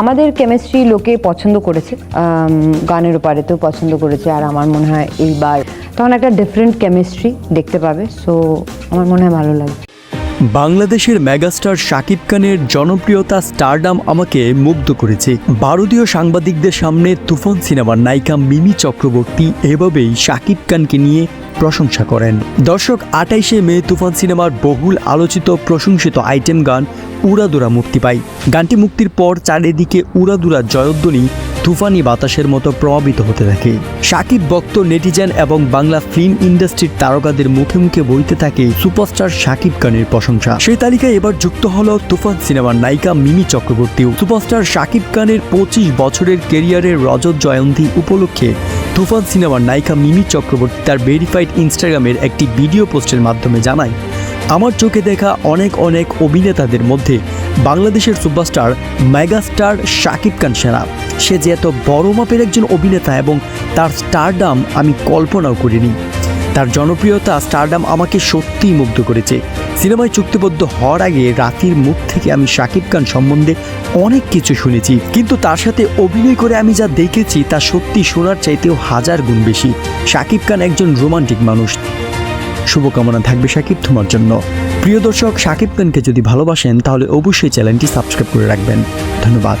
আমাদের কেমিস্ট্রি লোকে পছন্দ করেছে গানের ওপারেতেও পছন্দ করেছে, আর আমার মনে হয় এইবার তখন একটা ডিফারেন্ট কেমিস্ট্রি দেখতে পাবে সো আমার মনে হয় ভালো লাগবে। বাংলাদেশের মেগাস্টার শাকিব খানের জনপ্রিয়তা স্টারডাম আমাকে মুগ্ধ করেছে। ভারতীয় সাংবাদিকদের সামনে তুফান সিনেমার নায়িকা মিমি চক্রবর্তী এভাবেই শাকিব খানকে নিয়ে প্রশংসা করেন। দর্শক আটাইশে মে তুফান সিনেমার বহুল আলোচিত প্রশংসিত আইটেম গান উড়াদুরা মুক্তি পায়। গানটি মুক্তির পর চারিদিকে উড়াদুরা জয়ধ্বনি তুফানি বাতাসের মতো প্রভাবিত হতে থাকে। সাকিব বক্ত নেটিজেন এবং বাংলা ফিল্ম ইন্ডাস্ট্রির তারকাদের মুখে মুখে বইতে থাকে সুপারস্টার সাকিব খানের প্রশংসা। সেই তালিকায় এবার যুক্ত হল তুফান সিনেমার নায়িকা মিমি চক্রবর্তীও। সুপারস্টার সাকিব খানের পঁচিশ বছরের কেরিয়ারের রজত জয়ন্তী উপলক্ষে তুফান সিনেমার নায়িকা মিমি চক্রবর্তী তার ভেরিফাইড ইনস্টাগ্রামের একটি ভিডিও পোস্টের মাধ্যমে জানায়, আমার চোখে দেখা অনেক অনেক অভিনেতাদের মধ্যে বাংলাদেশের সুপারস্টার মেগাস্টার শাকিব খান সেরা সে যে এত বড় মাপের একজন অভিনেতা এবং তার স্টারডাম আমি কল্পনাও করিনি। তার জনপ্রিয়তা স্টারডাম আমাকে সত্যিই মুগ্ধ করেছে। সিনেমায় চুক্তিবদ্ধ হওয়ার আগে রাতির মুখ থেকে আমি শাকিব খান সম্বন্ধে অনেক কিছু শুনেছি। কিন্তু তার সাথে অভিনয় করে আমি যা দেখেছি, তা সত্যি শোনার চাইতেও হাজার গুণ বেশি। শাকিব খান একজন রোমান্টিক মানুষ। শুভকামনা থাকবে শাকিব তোমার জন্য। প্রিয় দর্শক সাকিব খানকে যদি ভালোবাসেন, তাহলে অবশ্যই চ্যানেলটি সাবস্ক্রাইব করে রাখবেন। ধন্যবাদ।